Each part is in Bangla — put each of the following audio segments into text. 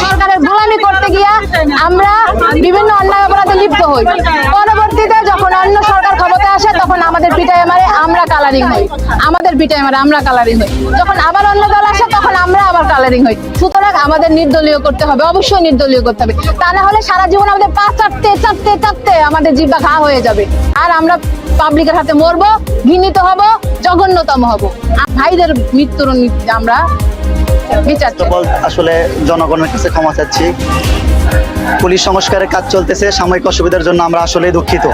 সরকারের গোলামি করতে গিয়া আমরা বিভিন্ন অন্যায় অপরাধে লিপ্ত হই। আমাদের পিটাই মারে, আমরা কালারিং হই। আমাদের পিটাই মারে, আমরা কালারিং হই। যখন আবার অন্য দল আসে, তখন আমরা আবার কালারিং হই। সুতরাং আমাদের নির্দলীয় করতে হবে, অবশ্যই নির্দলীয় করতে হবে। তা না হলে সারা জীবন আমাদের পা চাটতে চাটতে চাটতে আমাদের জিব্বা ঘা হয়ে যাবে। আর আমরা পাবলিকের হাতে মরবো, ঘৃণিত হব, জঘন্যতম হব। ভাইদের মৃত্যুর আমরা আসলে জনগণের কাছে ক্ষমা চাচ্ছি। পুলিশ সংস্কারের কাজ চলতেছে, সাময়িক অসুবিধার জন্য আমরা আসলে দুঃখিত।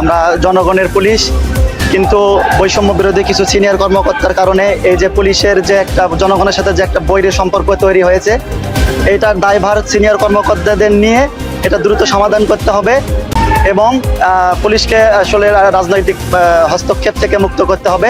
আমরা জনগণের পুলিশ, কিন্তু বৈষম্য বিরোধী কিছু সিনিয়র কর্মকর্তার কারণে এই যে পুলিশের যে একটা, জনগণের সাথে যে একটা বৈরী সম্পর্ক তৈরি হয়েছে এটার দায়ভার সিনিয়র কর্মকর্তাদের নিয়ে এটা দ্রুত সমাধান করতে হবে। এবং পুলিশকে আসলে রাজনৈতিক হস্তক্ষেপ থেকে মুক্ত করতে হবে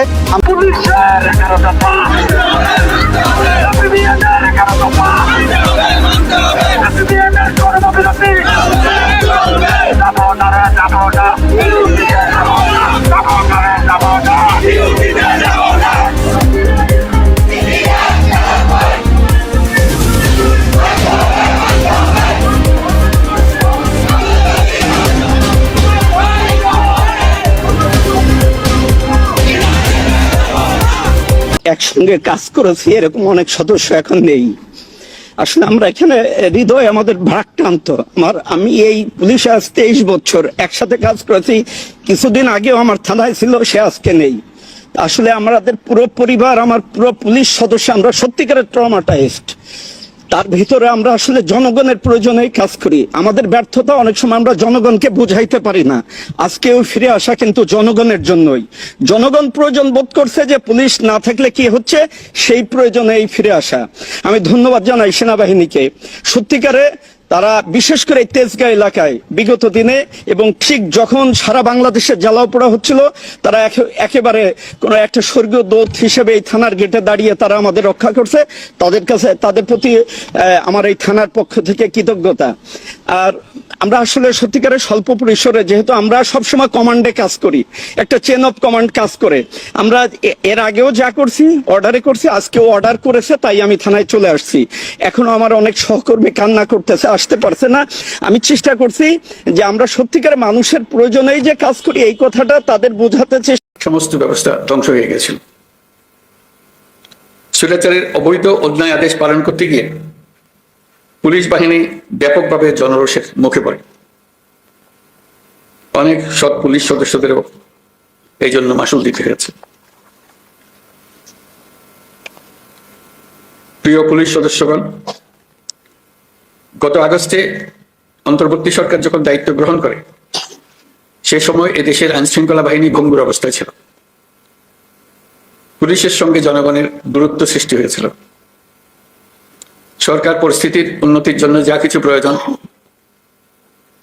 একসঙ্গে কাজ করেছি, এরকম অনেক সদস্য এখন নেই। আসলে আমরা এখানে হৃদয় আমাদের ভারাক্রান্ত। আমার, আমি এই পুলিশে আজ তেইশ বছর একসাথে কাজ করেছি, কিছুদিন আগেও আমার থানায় ছিল, সে আজকে নেই। আসলে আমাদের পুরো পরিবার, আমার পুরো পুলিশ সদস্য, আমরা সত্যিকারের ট্রমাটাইজড। তার ভিতরে আমরা আসলে জনগণের প্রয়োজনেই কাজ করি। আমাদের ব্যর্থতা অনেক সময় আমরা জনগণকে বুঝাইতে পারি না। আজকে ওই ফিরে আসা কিন্তু জনগণের জন্যই। জনগণ প্রয়োজন বোধ করছে যে পুলিশ না থাকলে কি হচ্ছে, সেই প্রয়োজনে এই ফিরে আসা। আমি ধন্যবাদ জানাই সেনাবাহিনীকে। সত্যিকারে তারা বিশেষ করে তেজগাঁ এলাকায় বিগত দিনে এবং ঠিক যখন সারা বাংলাদেশে জ্বালাও পোড়া হচ্ছিল, তারা একে- একেবারে কোনো একটা স্বর্গীয় দূত হিসেবে এই থানার গেটে দাঁড়িয়ে তারা আমাদের রক্ষা করছে। তাদের কাছে, তাদের প্রতি আমার এই থানার পক্ষ থেকে কৃতজ্ঞতা। আর আমরা আসলে সত্যিকারের স্বল্প পরিসরে, যেহেতু আমরা সবসময় কমান্ডে কাজ করি, একটা চেন অফ কমান্ড কাজ করে, আমরা এর আগেও যা করছি অর্ডারে করছি, আজকেও অর্ডার করেছে, তাই আমি থানায় চলে আসছি। এখনও আমার অনেক সহকর্মী কান্না করতেছে আসতে পারছে না। আমি চেষ্টা করছি যে আমরা সত্যিকার মানুষের প্রয়োজনেই যে কাজ করি, এই কথাটা তাদের বোঝাতে চেষ্টা সমস্ত ব্যবস্থা ধ্বংস হয়ে গেছিল স্বৈরাচারের অবৈধ অন্যায় আদেশ পালন করতে গিয়ে পুলিশ বাহিনী ব্যাপকভাবে জনরোষের মুখে পড়ে। অনেক সৎ পুলিশ সদস্যদেরও এই জন্য মাসুল দিতে হয়েছে। প্রিয় পুলিশ সদস্যগণ গত আগস্টে অন্তর্বর্তী সরকার যখন দায়িত্ব গ্রহণ করে, সে সময় এদেশের আইন শৃঙ্খলা বাহিনী ভঙ্গুর অবস্থায় ছিল। পুলিশের সঙ্গে জনগণের দূরত্ব সৃষ্টি হয়েছিল। সরকার পরিস্থিতির উন্নতির জন্য যা কিছু প্রয়োজন,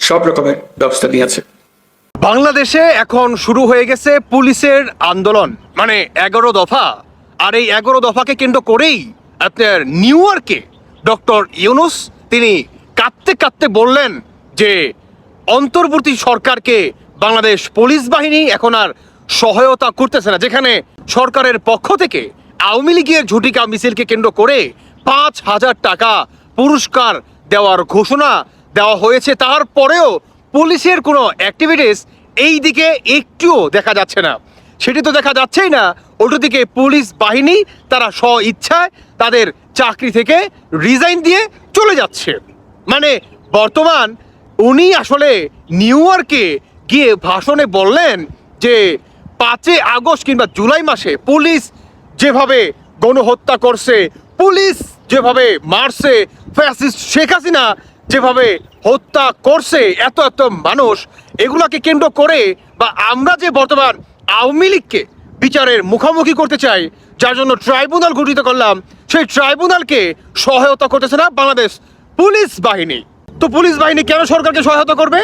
সব রকমের ব্যবস্থা নিয়েছে। বাংলাদেশে এখন শুরু হয়ে গেছে পুলিশের আন্দোলন। মানে এগারো দফা। আর এই এগারো দফাকে কেন্দ্র করেই আপনার নিউ ইয়র্কে ডক্টর ইউনুস তিনি কাঁদতে কাঁদতে বললেন যে, অন্তর্বর্তী সরকারকে বাংলাদেশ পুলিশ বাহিনী এখন আর সহায়তা করতেছে না, যেখানে সরকারের পক্ষ থেকে আওয়ামী লীগের ঝুটিকা মিছিলকে কেন্দ্র করে পাঁচ হাজার টাকা পুরস্কার দেওয়ার ঘোষণা দেওয়া হয়েছে। তারপরেও পুলিশের কোনো অ্যাক্টিভিটিস এই দিকে একটুও দেখা যাচ্ছে না। সেটি তো দেখা যাচ্ছেই না, উল্টো দিকে পুলিশ বাহিনী তারা স্ব ইচ্ছায় তাদের চাকরি থেকে রিজাইন দিয়ে চলে যাচ্ছে। মানে বর্তমান উনি আসলে নিউ ইয়র্কে গিয়ে ভাষণে বললেন যে পাঁচে আগস্ট কিংবা জুলাই মাসে পুলিশ যেভাবে গণহত্যা করছে, পুলিশ যেভাবে মারছে, ফ্যাসিস্ট শেখ হাসিনা যেভাবে হত্যা করছে, এত এত মানুষ, এগুলাকে কেন্দ্র করে বা আমরা যে বর্তমান আওয়ামী লীগকে বিচারের মুখোমুখি করতে চাই, যার জন্য ট্রাইব্যুনাল গঠিত করলাম। সেই ট্রাইব্যুনালকে সহায়তা করতেছে না বাংলাদেশ পুলিশ বাহিনী। তো পুলিশ বাহিনী কেন সরকারকে সহায়তা করবে?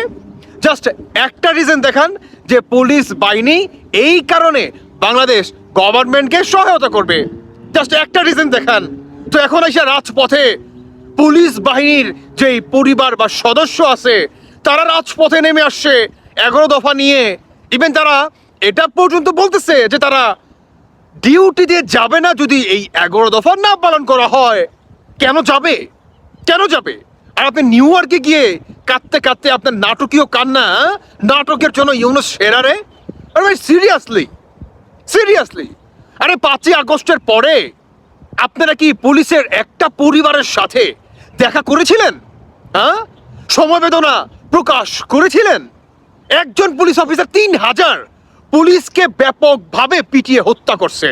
জাস্ট একটা রিজন দেখান যে পুলিশ বাহিনী এই কারণে বাংলাদেশ গভর্নমেন্টকে সহায়তা করবে। জাস্ট একটা রিজন দেখান। তো এখন এসে রাজপথে পুলিশ বাহিনীর যেই পরিবার বা সদস্য আছে, তারা রাজপথে নেমে আসছে। এগারো দফা নিয়ে। ইভেন তারা এটা পর্যন্ত বলতেছে যে তারা ডিউটি দিয়ে যাবে না যদি এই এগারো দফা না পালন করা হয়। কেন যাবে? কেন যাবে? আর আপনি নিউ ইয়র্কে গিয়ে কাঁদতে কাঁদতে আপনার নাটকীয় কান্না? নাটকের জন্য ইউনুস সেরারে আরে ভাই সিরিয়াসলি সিরিয়াসলি আরে পাঁচই আগস্টের পরে আপনারা কি পুলিশের একটা পরিবারের সাথে দেখা করেছিলেন? হ্যাঁ? সমবেদনা প্রকাশ করেছিলেন? একজন পুলিশ অফিসার তিন হাজার পুলিশকে ব্যাপকভাবে পিটিয়ে হত্যা করছে।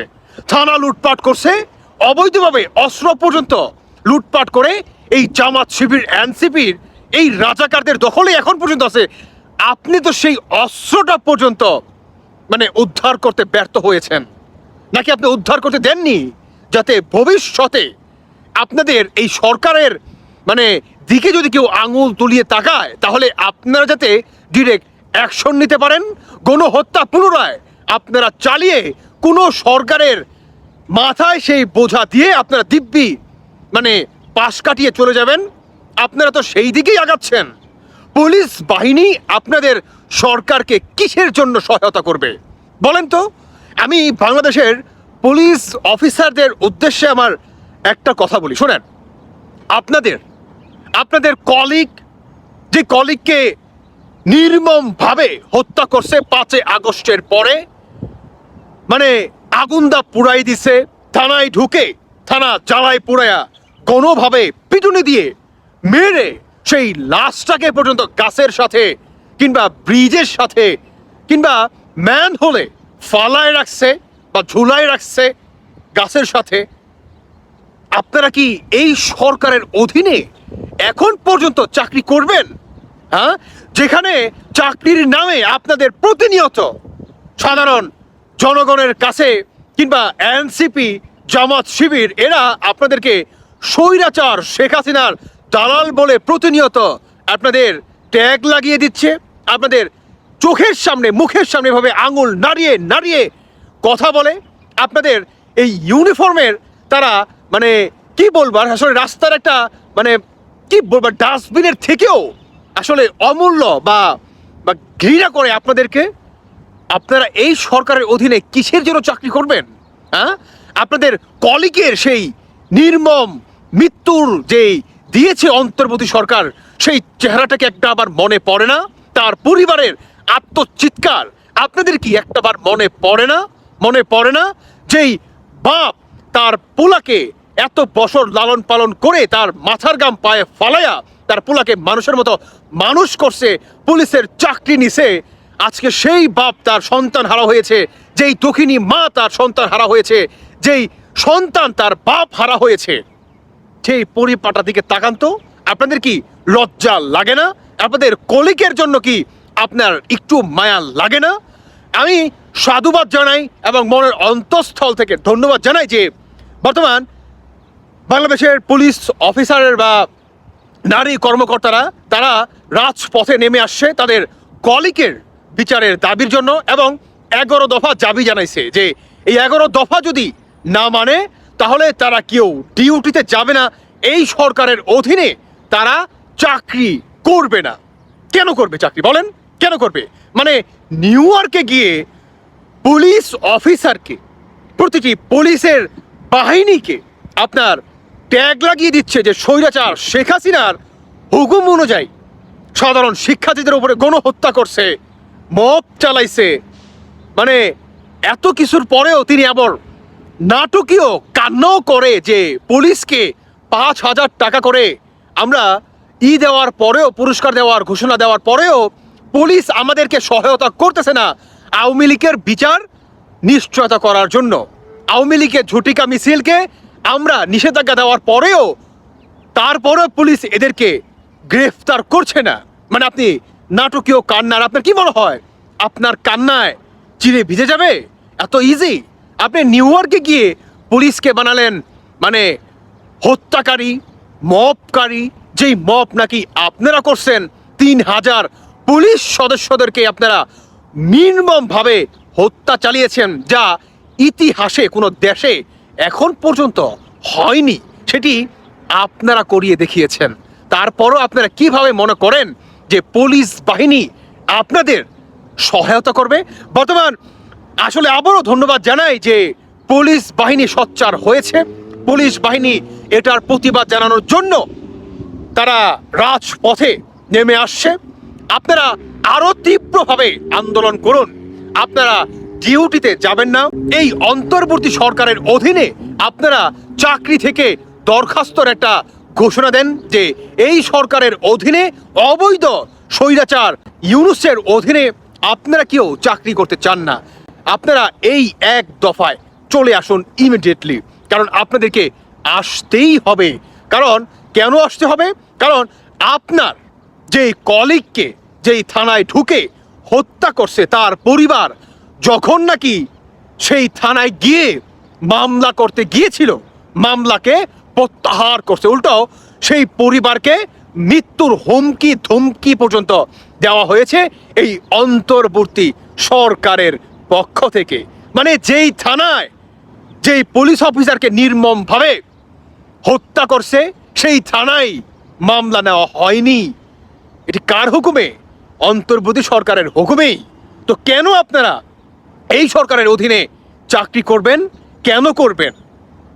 থানা লুটপাট করছে। অবৈধভাবে অস্ত্র পর্যন্ত লুটপাট করে এই জামাত শিবির, এনসিপির এই রাজাকারদের দখলে এখন পর্যন্ত আছে। আপনি তো সেই অস্ত্রটা পর্যন্ত মানে উদ্ধার করতে ব্যর্থ হয়েছেন। নাকি আপনি উদ্ধার করতে দেননি? যাতে ভবিষ্যতে আপনাদের এই সরকারের মানে দিকে যদি কেউ আঙুল তুলিয়ে তাকায়, তাহলে আপনারা যাতে ডিরেক্ট অ্যাকশন নিতে পারেন। গণহত্যা পুনরায় আপনারা চালিয়ে কোনো সরকারের মাথায় সেই বোঝা দিয়ে আপনারা দিব্যি মানে পাশ কাটিয়ে চলে যাবেন। আপনারা তো সেই দিকেই আগাচ্ছেন। পুলিশ বাহিনী আপনাদের সরকারকে কিসের জন্য সহায়তা করবে? বলেন তো, আমি বাংলাদেশের পুলিশ অফিসারদের উদ্দেশ্যে আমার একটা কথা বলি। শোনেন, আপনাদের আপনাদের কলিগ যে কলিগকে নির্মমভাবে হত্যা করছে পাঁচে আগস্টের পরে। মানে আগুনদা পুড়াই দিছে, থানায় ঢুকে, থানা জ্বালায় পুড়ায়া কোনোভাবে পিটুনি দিয়ে মেরে সেই লাশটাকে পর্যন্ত গাছের সাথে কিংবা ব্রিজের সাথে কিংবা ম্যান হলে ফালায় রাখছে বা ঝুলায় রাখছে গাছের সাথে। আপনারা কি এই সরকারের অধীনে এখন পর্যন্ত চাকরি করবেন? হ্যাঁ? যেখানে চাকরির নামে আপনাদের প্রতিনিয়ত সাধারণ জনগণের কাছে কিংবা এনসিপি জামাত শিবির, এরা আপনাদেরকে স্বৈরাচার শেখ হাসিনার দালাল বলে প্রতিনিয়ত আপনাদের ট্যাগ লাগিয়ে দিচ্ছে। আপনাদের চোখের সামনে, মুখের সামনে ভাবে আঙুল নাড়িয়ে নাড়িয়ে কথা বলে। আপনাদের এই ইউনিফর্মের তারা মানে কি বলবার আসলে রাস্তার একটা মানে কি বলবার ডাস্টবিনের থেকেও আসলে অমূল্য বা বা ঘৃণা করে আপনাদেরকে, আপনারা এই সরকারের অধীনে কিসের জন্য চাকরি করবেন? হ্যাঁ? আপনাদের কলিগের সেই নির্মম মৃত্যুর যেই দিয়েছে অন্তর্বর্তী সরকার, সেই চেহারাটাকে একটা আবার মনে পড়ে না? তার পরিবারের আত্মচিৎকার আপনাদের কি একটাবার মনে পড়ে না? মনে পড়ে না? যেই বাপ তার পোলাকে এত বছর লালন পালন করে তার মাথার গাম পায়ে ফালাইয়া তার পোলাকে মানুষের মতো মানুষ করছে, পুলিশের চাকরি নিছে। আজকে সেই বাপ তার সন্তান হারা হয়েছে, যেই দক্ষিণী মা তার সন্তান হারা হয়েছে, যেই সন্তান তার বাপ হারা হয়েছে। সেই পরিপাটা দিকে তাকান তো, আপনাদের কি লজ্জা লাগে না? আপনাদের কলিকের জন্য কি আপনার একটু মায়া লাগে না? আমি সাধুবাদ জানাই এবং মনের অন্তঃস্থল থেকে ধন্যবাদ জানাই যে বর্তমান বাংলাদেশের পুলিশ অফিসারের বা নারী কর্মকর্তারা, তারা রাজপথে নেমে আসছে তাদের কলিকের বিচারের দাবির জন্য এবং এগারো দফা দাবি জানাইছে যে এই এগারো দফা যদি না মানে তাহলে তারা কেউ ডিউটিতে যাবে না। এই সরকারের অধীনে তারা চাকরি করবে না। কেন করবে চাকরি? বলেন, কেন করবে? মানে নিউ ইয়র্কে গিয়ে পুলিশ অফিসারকে, প্রতিটি পুলিশের বাহিনীকে আপনার ট্যাগ লাগিয়ে দিচ্ছে যে স্বৈরাচার শেখ হাসিনার হুকুম অনুযায়ী সাধারণ শিক্ষার্থীদের উপরে গণহত্যা করছে, মব চালাইছে। মানে এত কিছুর পরেও তিনি আবার নাটকীয় কান্নাও করে যে পুলিশকে পাঁচ হাজার টাকা করে আমরা ই দেওয়ার পরেও, পুরস্কার দেওয়ার ঘোষণা দেওয়ার পরেও পুলিশ আমাদেরকে সহায়তা করতেছে না আওয়ামী লীগের বিচার নিশ্চয়তা করার জন্য। আওয়ামী লীগের ঝুটিকা মিছিলকে আমরা নিষেধাজ্ঞা দেওয়ার পরেও তারপরেও পুলিশ এদেরকে গ্রেফতার করছে না। মানে আপনি নাটকীয় কান্নার, আপনার কি মনে হয়? আপনার কান্নায় চিরে ভিজে যাবে? এত ইজি আপনি নিউ ইয়র্কে গিয়ে পুলিশকে বানালেন মানে হত্যাকারী, মপকারী, যেই মপ নাকি আপনারা করছেন, তিন হাজার পুলিশ সদস্যদেরকে আপনারা নির্মমভাবে হত্যা চালিয়েছেন, যা ইতিহাসে কোনো দেশে এখন পর্যন্ত হয়নি। সেটি আপনারা করিয়ে দেখিয়েছেন। তারপরও আপনারা কীভাবে মনে করেন যে পুলিশ বাহিনী আপনাদের সহায়তা করবে? বর্তমান আসলে আবারও ধন্যবাদ জানাই যে পুলিশ বাহিনী সোচ্চার হয়েছে। পুলিশ বাহিনী এটার প্রতিবাদ জানানোর জন্য তারা রাজপথে নেমে আসছে। আপনারা আরও তীব্রভাবে আন্দোলন করুন। আপনারা ডিউটিতে যাবেন না। এই অন্তর্বর্তী সরকারের অধীনে আপনারা চাকরি থেকে দরখাস্তর একটা ঘোষণা দেন যে এই সরকারের অধীনে অবৈধ স্বৈরাচার ইউনুসের অধীনে আপনারা কেউ চাকরি করতে চান না। আপনারা এই এক দফায় চলে আসুন ইমিডিয়েটলি কারণ আপনাদেরকে আসতেই হবে। কারণ কেন আসতে হবে? কারণ আপনার যেই কলিগকে যেই থানায় ঢুকে হত্যা করছে তার পরিবার যখন নাকি সেই থানায় গিয়ে মামলা করতে গিয়েছিল, মামলাকে প্রত্যাহার করছে। উল্টো, সেই পরিবারকে মৃত্যুর হুমকি ধমকি পর্যন্ত দেওয়া হয়েছে এই অন্তর্বর্তী সরকারের পক্ষ থেকে। মানে যেই থানায় যেই পুলিশ অফিসারকে নির্মমভাবে হত্যা করছে, সেই থানায় মামলা নেওয়া হয়নি। এটি কার হুকুমে? অন্তর্বর্তী সরকারের হুকুমেই। তো কেন আপনারা এই সরকারের অধীনে চাকরি করবেন? কেন করবেন?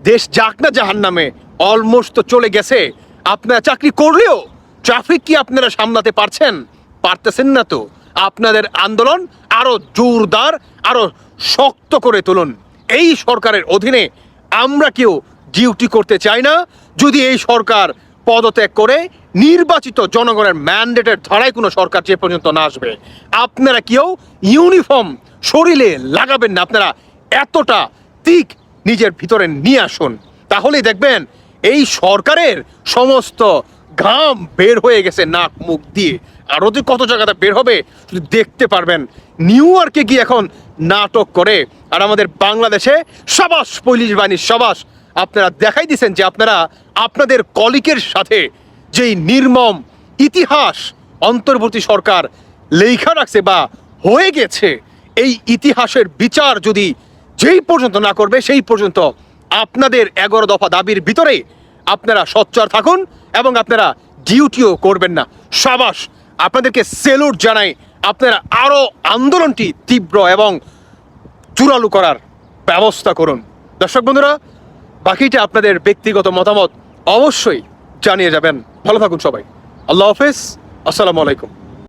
দেশ যাক না জাহান নামে অলমোস্ট তো চলে গেছে। আপনারা চাকরি করলেও ট্রাফিক কি আপনারা সামলাতে পারছেন? পারতেছেন না তো। আপনাদের আন্দোলন আরও জোরদার, আরও শক্ত করে তুলুন। এই সরকারের অধীনে আমরা কেউ ডিউটি করতে চাই না। যদি এই সরকার পদত্যাগ করে নির্বাচিত জনগণের ম্যান্ডেটের ধরায় কোনো সরকার যে পর্যন্ত না আসবে, আপনারা কেউ ইউনিফর্ম শরীরে লাগাবেন না। আপনারা এতটা তিক নিজের ভিতরে নিয়ে আসুন। তাহলেই দেখবেন এই সরকারের সমস্ত ঘাম বের হয়ে গেছে নাক মুখ দিয়ে। আরও যে কত জায়গাতে বের হবে শুধু দেখতে পারবেন। নিউ ইয়র্কে গিয়ে এখন নাটক করে আর আমাদের বাংলাদেশে সাবাস পুলিশ বাহিনীর সবাস। আপনারা দেখাই দিছেন যে আপনারা আপনাদের কলিকের সাথে যেই নির্মম ইতিহাস অন্তর্বর্তী সরকার লেখা রাখছে বা হয়ে গেছে, এই ইতিহাসের বিচার যদি যেই পর্যন্ত না করবে, সেই পর্যন্ত আপনাদের এগারো দফা দাবির ভিতরে আপনারা সোচ্চার থাকুন এবং আপনারা ডিউটিও করবেন না। সাবাস, আপনাদেরকে সেলুট জানাই আপনারা আরও আন্দোলনটি তীব্র এবং চূড়ালু করার ব্যবস্থা করুন। দর্শক বন্ধুরা, বাকিটা আপনাদের ব্যক্তিগত মতামত অবশ্যই জানিয়ে যাবেন। ভালো থাকুন সবাই। আল্লাহ হাফেজ। আসসালামু আলাইকুম।